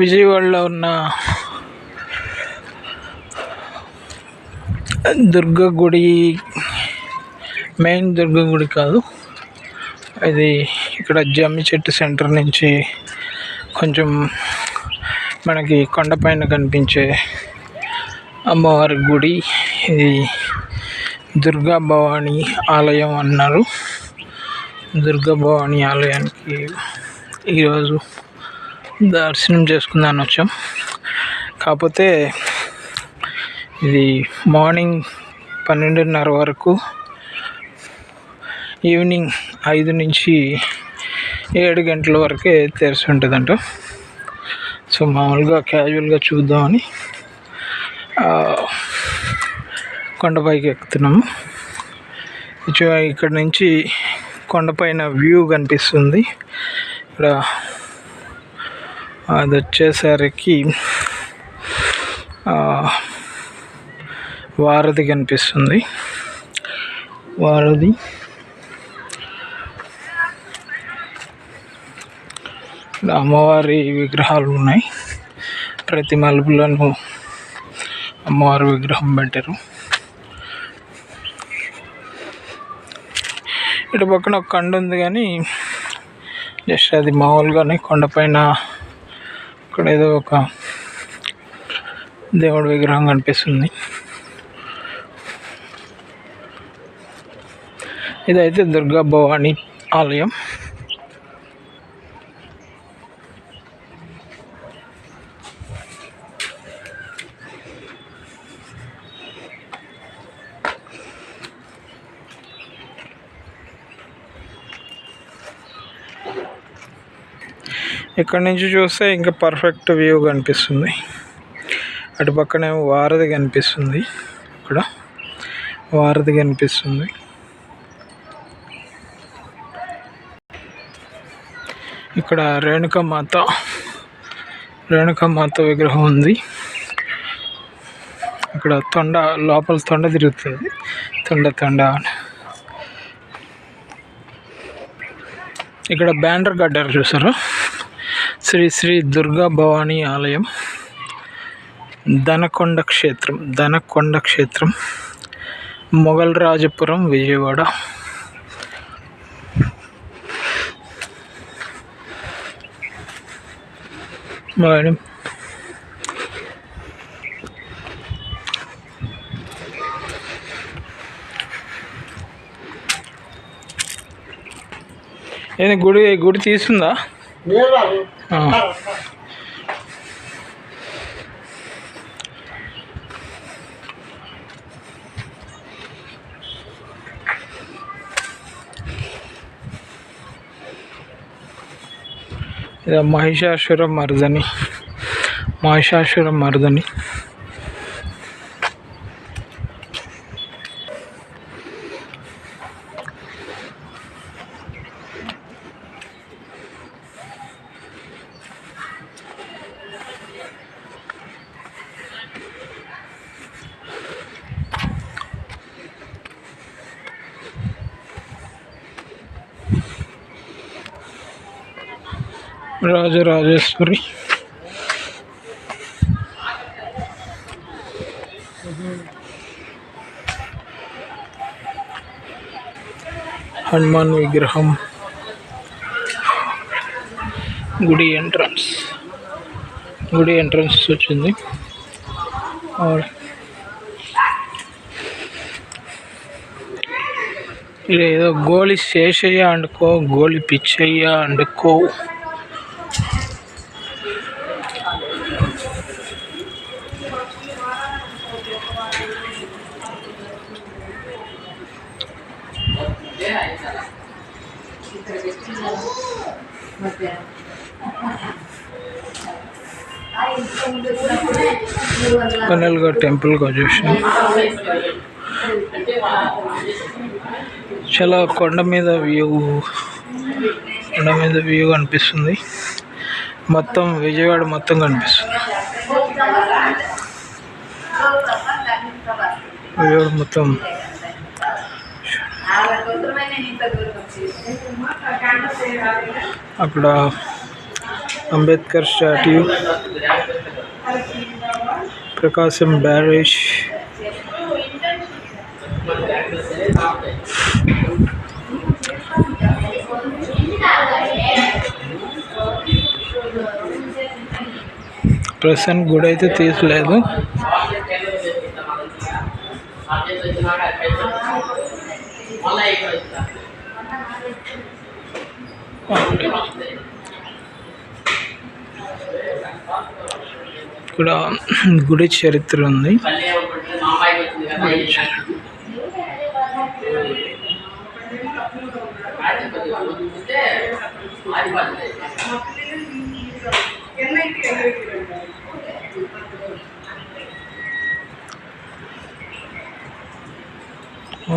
విజయవాడలో ఉన్న దుర్గ గుడి మెయిన్ దుర్గ గుడి కాదు. ఇది ఇక్కడ జమ్మి చెట్టు సెంటర్ నుంచి కొంచెం మనకి కొండపైన కనిపించే అమ్మవారి గుడి. ఇది దుర్గా భవాని ఆలయం అన్నారు. దుర్గా భవాని ఆలయానికి ఈరోజు దర్శనం చేసుకుందామని వచ్చాం. కాకపోతే ఇది మార్నింగ్ పన్నెండున్నర వరకు ఈవినింగ్ ఐదు నుంచి ఏడు గంటల వరకే తెరిచి ఉంటుందంట. సో మామూలుగా క్యాజువల్గా చూద్దామని కొండపైకి ఎక్కుతున్నాము. ఇక్కడ నుంచి కొండపైన వ్యూ కనిపిస్తుంది. ఇక్కడ అది వచ్చేసరికి వారధి కనిపిస్తుంది. వారధి. అమ్మవారి విగ్రహాలు ఉన్నాయి. ప్రతి మలుపులను అమ్మవారి విగ్రహం పెట్టారు. ఇటు పక్కన ఒక కొండ ఉంది కానీ జస్ట్ అది మామూలుగానే కొండపైన ఇక్కడ ఏదో ఒక దేవుడి విగ్రహం కనిపిస్తుంది. ఇదైతే దుర్గా భవాని ఆలయం. ఇక్కడ నుంచి చూస్తే ఇంకా పర్ఫెక్ట్ వ్యూ కనిపిస్తుంది. అటు పక్కనేమో వారధి కనిపిస్తుంది. ఇక్కడ వారధి కనిపిస్తుంది. ఇక్కడ రేణుకమాత రేణుకమాత విగ్రహం ఉంది. ఇక్కడ తొండ లోపల తొండ తిరుగుతుంది. తొండ తొండ. అని. ఇక్కడ బ్యానర్ కట్టారు చూసారు? శ్రీ శ్రీ దుర్గా భవానీ ఆలయం దనకొండ క్షేత్రం దనకొండ క్షేత్రం మొఘల్ రాజపురం విజయవాడ. మేడం గుడి గుడి తీసుందా? మహిషాసుర మర్దని. మహిషాసుర మర్దని. రాజరాజేశ్వరి హనుమాన్ విగ్రహం. గుడి ఎంట్రన్స్. గుడి ఎంట్రన్స్ వచ్చింది. ఆ- ఏదో గోలి శేషయ్య అండుకో గోలి పిచ్చయ్య అండుకో కనల్గా టెంపుల్కి వచ్చేసాం చాలా కొండ మీద వ్యూ కొండ మీద వ్యూ కనిపిస్తుంది. మొత్తం విజయవాడ మొత్తం కనిపిస్తుంది. విజయవాడ మొత్తం అక్కడ అంబేద్కర్ స్టాట్యూ ప్రకాశం బ్యారేజ్ ప్రస్తుతానికి గుడి అయితే తీసలేదు ఇక్కడ గుడి చరిత్ర ఉంది. ఓ,